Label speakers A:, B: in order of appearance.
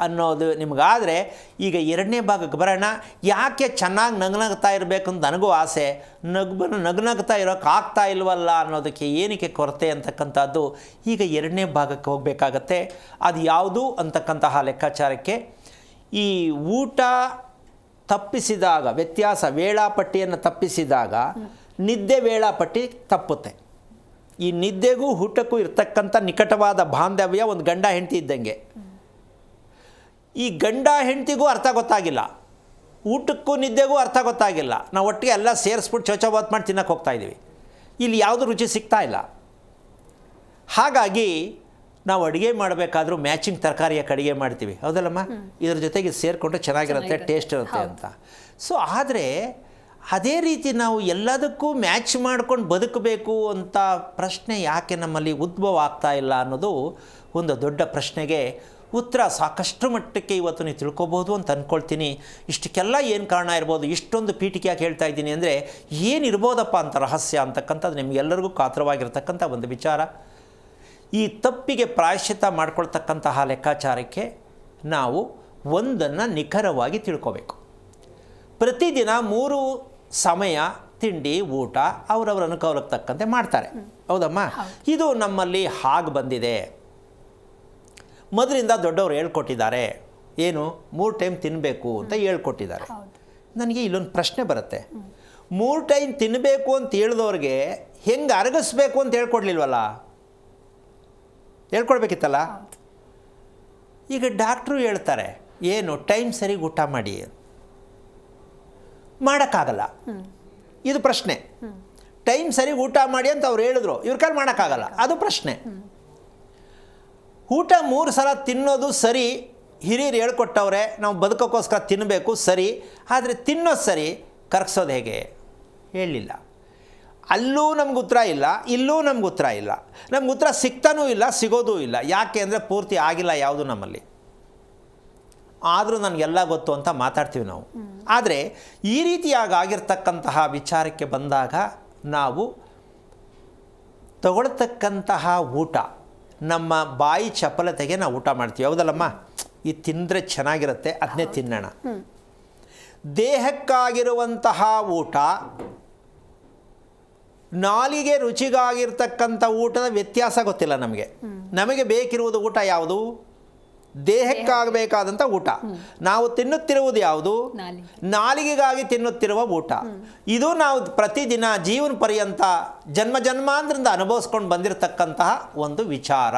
A: ಅನ್ನೋದು ನಿಮಗಾದರೆ ಈಗ ಎರಡನೇ ಭಾಗಕ್ಕೆ ಬರೋಣ. ಯಾಕೆ ಚೆನ್ನಾಗಿ ನಗ್ನಗ್ತಾ ಇರಬೇಕು ಅಂತ ನನಗೂ ಆಸೆ. ನಗು ನಗ್ನಗ್ತಾ ಆಗ್ತಾ ಇಲ್ವಲ್ಲ ಅನ್ನೋದಕ್ಕೆ ಏನಕ್ಕೆ ಕೊರತೆ ಅಂತಕ್ಕಂಥದ್ದು ಈಗ ಎರಡನೇ ಭಾಗಕ್ಕೆ ಹೋಗಬೇಕಾಗತ್ತೆ. ಅದು ಯಾವುದು ಅಂತಕ್ಕಂತಹ ಲೆಕ್ಕಾಚಾರಕ್ಕೆ ಈ ಊಟ ತಪ್ಪಿಸಿದಾಗ, ವ್ಯತ್ಯಾಸ ವೇಳಾಪಟ್ಟಿಯನ್ನು ತಪ್ಪಿಸಿದಾಗ ನಿದ್ದೆ ವೇಳಾಪಟ್ಟಿ ತಪ್ಪುತ್ತೆ. ಈ ನಿದ್ದೆಗೂ ಊಟಕ್ಕೂ ಇರ್ತಕ್ಕಂಥ ನಿಕಟವಾದ ಬಾಂಧವ್ಯ ಒಂದು ಗಂಡ ಹೆಂಡತಿ ಇದ್ದಂಗೆ. ಈ ಗಂಡ ಹೆಂಡತಿಗೂ ಅರ್ಥ ಗೊತ್ತಾಗಿಲ್ಲ. ಊಟಕ್ಕೂ ನಿದ್ದೆಗೂ ಅರ್ಥ ಗೊತ್ತಾಗಿಲ್ಲ. ನಾವು ಒಟ್ಟಿಗೆ ಎಲ್ಲ ಸೇರಿಸ್ಬಿಟ್ಟು ಚೊಚಬಾತ್ ಮಾಡಿ ತಿನ್ನಕ್ಕೆ ಹೋಗ್ತಾ ಇದ್ದೀವಿ. ಇಲ್ಲಿ ಯಾವುದು ರುಚಿ ಸಿಗ್ತಾ ಇಲ್ಲ. ಹಾಗಾಗಿ ನಾವು ಅಡುಗೆ ಮಾಡಬೇಕಾದ್ರೂ ಮ್ಯಾಚಿಂಗ್ ತರಕಾರಿಯ ಅಡುಗೆ ಮಾಡ್ತೀವಿ. ಹೌದಲ್ಲಮ್ಮ? ಇದ್ರ ಜೊತೆಗೆ ಸೇರಿಕೊಂಡ್ರೆ ಚೆನ್ನಾಗಿರುತ್ತೆ ಟೇಸ್ಟ್ ಇರುತ್ತೆ ಅಂತ. ಸೊ ಆದರೆ ಅದೇ ರೀತಿ ನಾವು ಎಲ್ಲದಕ್ಕೂ ಮ್ಯಾಚ್ ಮಾಡ್ಕೊಂಡು ಬದುಕಬೇಕು ಅಂತ ಪ್ರಶ್ನೆ ಯಾಕೆ ನಮ್ಮಲ್ಲಿ ಉದ್ಭವ ಆಗ್ತಾ ಇಲ್ಲ ಅನ್ನೋದು ಒಂದು ದೊಡ್ಡ ಪ್ರಶ್ನೆಗೆ ಉತ್ತರ ಸಾಕಷ್ಟು ಮಟ್ಟಕ್ಕೆ ಇವತ್ತು ನೀವು ತಿಳ್ಕೊಬೋದು ಅಂತ ಅಂದ್ಕೊಳ್ತೀನಿ ಇಷ್ಟಕ್ಕೆಲ್ಲ ಏನು ಕಾರಣ ಇರ್ಬೋದು? ಇಷ್ಟೊಂದು ಪೀಠಿಕೆ ಯಾಕೆ ಹೇಳ್ತಾ ಇದ್ದೀನಿ ಅಂದರೆ ಏನಿರ್ಬೋದಪ್ಪ ಅಂತ ರಹಸ್ಯ ಅಂತಕ್ಕಂಥದ್ದು ನಿಮಗೆಲ್ಲರಿಗೂ ಕಾತರವಾಗಿರ್ತಕ್ಕಂಥ ಒಂದು ವಿಚಾರ. ಈ ತಪ್ಪಿಗೆ ಪ್ರಾಯಶ್ಚಿತ ಮಾಡ್ಕೊಳ್ತಕ್ಕಂತಹ ಲೆಕ್ಕಾಚಾರಕ್ಕೆ ನಾವು ಒಂದನ್ನು ನಿಖರವಾಗಿ ತಿಳ್ಕೋಬೇಕು. ಪ್ರತಿದಿನ ಮೂರು ಸಮಯ ತಿಂಡಿ ಊಟ ಅವರವರನ್ನು ಅನುಕೂಲಕ್ಕೆ ತಕ್ಕಂತೆ ಮಾಡ್ತಾರೆ. ಹೌದಮ್ಮ? ಇದು ನಮ್ಮಲ್ಲಿ ಹಾಗೆ ಬಂದಿದೆ. ಮೊದಲಿಂದ ದೊಡ್ಡವರು ಹೇಳ್ಕೊಟ್ಟಿದ್ದಾರೆ. ಏನು? ಮೂರು ಟೈಮ್ ತಿನ್ನಬೇಕು ಅಂತ ಹೇಳ್ಕೊಟ್ಟಿದ್ದಾರೆ. ನನಗೆ ಇಲ್ಲೊಂದು ಪ್ರಶ್ನೆ ಬರುತ್ತೆ. ಮೂರು ಟೈಮ್ ತಿನ್ನಬೇಕು ಅಂತ ಹೇಳಿದವ್ರಿಗೆ ಹೆಂಗೆ ಅರಗಿಸ್ಬೇಕು ಅಂತ ಹೇಳ್ಕೊಡ್ಲಿಲ್ವಲ್ಲ? ಹೇಳ್ಕೊಡ್ಬೇಕಿತ್ತಲ್ಲ? ಈಗ ಡಾಕ್ಟ್ರು ಹೇಳ್ತಾರೆ ಏನು ಟೈಮ್ ಸರಿಗೆ ಊಟ ಮಾಡಿ ಮಾಡೋಕ್ಕಾಗಲ್ಲ. ಇದು ಪ್ರಶ್ನೆ. ಟೈಮ್ ಸರಿ ಊಟ ಮಾಡಿ ಅಂತ ಅವ್ರು ಹೇಳಿದ್ರು ಇವ್ರ ಕಾಲ ಮಾಡೋಕ್ಕಾಗಲ್ಲ. ಅದು ಪ್ರಶ್ನೆ. ಊಟ ಮೂರು ಸಲ ತಿನ್ನೋದು ಸರಿ, ಹಿರಿಯರು ಹೇಳ್ಕೊಟ್ಟವ್ರೆ, ನಾವು ಬದುಕೋಕ್ಕೋಸ್ಕರ ತಿನ್ನಬೇಕು ಸರಿ, ಆದರೆ ತಿನ್ನೋದು ಸರಿ ಕರಗಿಸೋದು ಹೇಗೆ? ಹೇಳಲಿಲ್ಲ ಅಲ್ಲೂ ನಮ್ಗೆ ಉತ್ತರ ಇಲ್ಲ, ಇಲ್ಲೂ ನಮ್ಗೆ ಉತ್ತರ ಇಲ್ಲ. ನಮ್ಗೆ ಉತ್ತರ ಸಿಗ್ತಾನೂ ಇಲ್ಲ, ಸಿಗೋದೂ ಇಲ್ಲ. ಯಾಕೆ ಅಂದರೆ ಪೂರ್ತಿ ಆಗಿಲ್ಲ ಯಾವುದು ನಮ್ಮಲ್ಲಿ. ಆದರೂ ನನಗೆಲ್ಲ ಗೊತ್ತು ಅಂತ ಮಾತಾಡ್ತೀವಿ ನಾವು. ಆದರೆ ಈ ರೀತಿಯಾಗಿ ಆಗಿರ್ತಕ್ಕಂತಹ ವಿಚಾರಕ್ಕೆ ಬಂದಾಗ ನಾವು ತಗೊಳ್ತಕ್ಕಂತಹ ಊಟ ನಮ್ಮ ಬಾಯಿ ಚಪಲತೆಗೆ ನಾವು ಊಟ ಮಾಡ್ತೀವಿ. ಹೌದಲ್ಲಮ್ಮ? ಈ ತಿಂದರೆ ಚೆನ್ನಾಗಿರುತ್ತೆ ಅದನ್ನೇ ತಿನ್ನೋಣ. ದೇಹಕ್ಕಾಗಿರುವಂತಹ ಊಟ ನಾಲಿಗೆ ರುಚಿಗಾಗಿರ್ತಕ್ಕಂಥ ಊಟದ ವ್ಯತ್ಯಾಸ ಗೊತ್ತಿಲ್ಲ ನಮಗೆ. ನಮಗೆ ಬೇಕಿರುವುದು ಊಟ ಯಾವುದು? ದೇಹಕ್ಕಾಗಬೇಕಾದಂಥ ಊಟ. ನಾವು ತಿನ್ನುತ್ತಿರುವುದು ಯಾವುದು? ನಾಲಿಗೆಗಾಗಿ ತಿನ್ನುತ್ತಿರುವ ಊಟ. ಇದು ನಾವು ಪ್ರತಿದಿನ ಜೀವನ ಪರ್ಯಂತ ಜನ್ಮ ಜನ್ಮಾಂತರದಿಂದ ಅನುಭವಿಸ್ಕೊಂಡು ಬಂದಿರತಕ್ಕಂತಹ ಒಂದು ವಿಚಾರ.